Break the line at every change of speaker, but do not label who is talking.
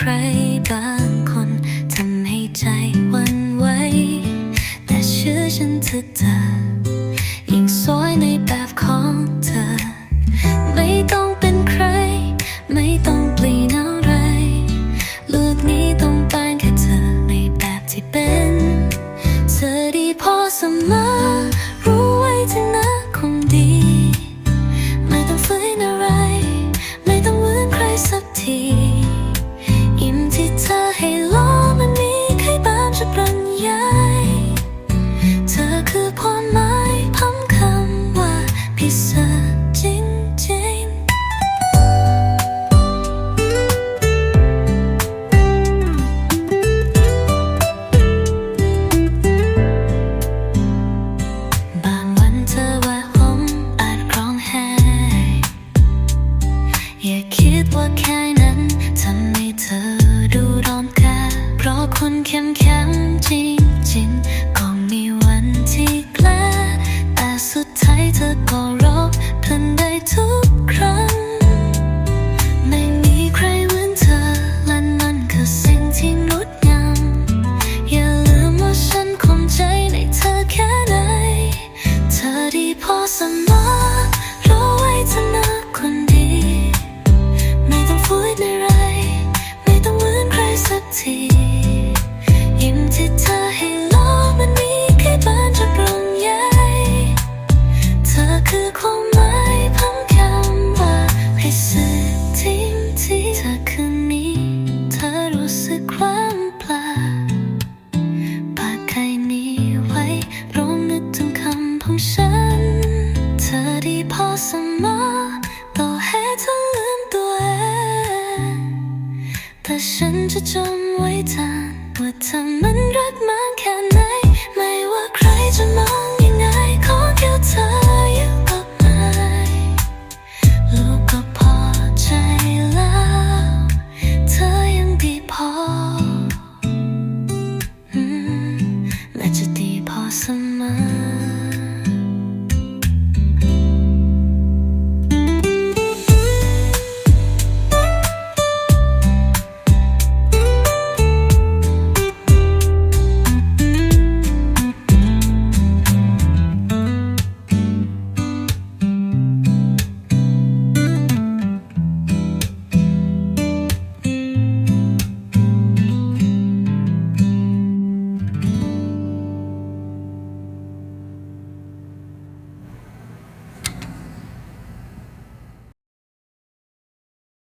ใครบาง ร ฉันจะจำไว้ทานว่าเธอมันรักมากแค่ไหน ไม่ว่าใครจะมองยังไงขอแค่เธออยู่กับนายลูกก็พอใจแล้ว เธอยังดีพอและจะดีพอเสมอ